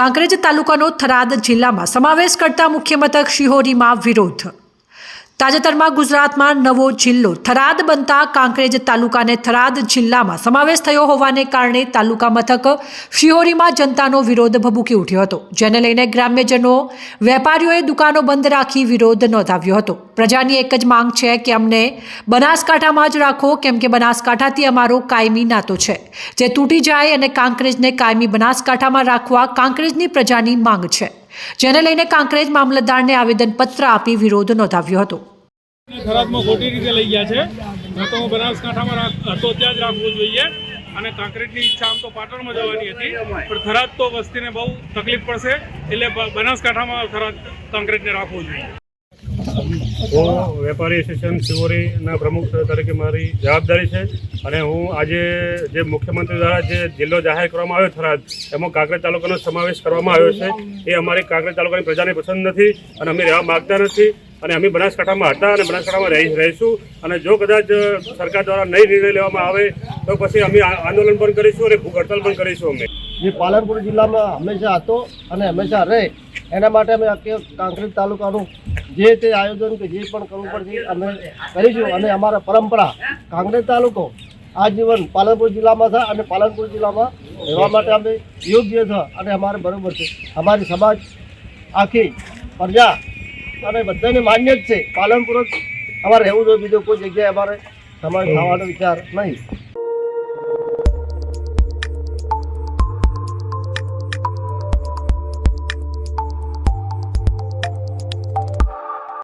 કાંકરેજ તાલુકાનો થરાદ જિલ્લામાં સમાવેશ કરતા મુખ્ય મથક શિહોરીમાં વિરોધ તાજેતરમાં ગુજરાતમાં નવો જિલ્લો થરાદ બનતા કાંકરેજ તાલુકાને થરાદ જિલ્લામાં સમાવેશ થયો હોવાને કારણે તાલુકા મથક શિહોરીમાં જનતાનો વિરોધ ભભૂકી ઉઠ્યો હતો, જેને લઈને ગ્રામ્યજનો, વેપારીઓએ દુકાનો બંધ રાખી વિરોધ નોંધાવ્યો હતો. પ્રજાની એક જ માંગ છે કે અમને બનાસકાંઠામાં જ રાખો, કેમ કે બનાસકાંઠાથી અમારો કાયમી નાતો છે. જે તૂટી જાય અને કાંકરેજને કાયમી બનાસકાંઠામાં રાખવા કાંકરેજની પ્રજાની માંગ છે. જેને લઈને કાંકરેજ મામલતદારને આવેદનપત્ર આપી વિરોધ નોંધાવ્યો હતો. થરાદમાં ખોટી રીતે લઈ ગયા છે. ન તો હું બનાસકાંઠામાં હતો ત્યાં જ રાખવું જોઈએ. અને કાંકરેજની ઈચ્છા આમ તો પાટણમાં જવાની હતી. પણ થરાદ તો વસ્તીને બહુ તકલીફ પડશે. એટલે બનાસકાંઠામાં થરાદ કાંકરેજને રાખવું જોઈએ. હું વેપારી એસોસિએશન શિવોરીના પ્રમુખ તરીકે મારી જવાબદારી છે. અને હું આજે જે મુખ્યમંત્રી દ્વારા જે જિલ્લો જાહેર કરવામાં આવ્યો થરાદ એમાં કાંકરેજ તાલુકાનો સમાવેશ કરવામાં આવ્યો છે. એ અમારી કાંકરેજ તાલુકાની પ્રજાને પસંદ નથી અને અમે રહેવા માગતા નથી. અને અમે બનાસકાંઠામાં હતા અને બનાસકાંઠામાં રહી રહીશું. અને જો કદાચ સરકાર દ્વારા નહીં નિર્ણય લેવામાં આવે, તો પછી અમે આંદોલન પણ કરીશું અને ભૂખ હડતાલ પણ કરીશું અમે. જે પાલનપુર જિલ્લામાં હંમેશા હતો અને હંમેશા રહે, એના માટે અમે કાંકરેજ તાલુકાનું જે તે આયોજન કે જે પણ કરવું પડશે અમે કરીશું. અને અમારા પરંપરા, કાંકરેજ તાલુકો આજીવન પાલનપુર જિલ્લામાં થાય અને પાલનપુર જિલ્લામાં રહેવા માટે અમે યોગ્ય છે અને અમારે બરાબર છે. અમારી સમાજ આખી પ્રજા અને બધાને માન્ય જ છે. પાલનપુર જ અમારે રહેવું જોઈએ. બીજો કોઈ જગ્યાએ અમારે સમાજ ખાવાનો વિચાર નહીં.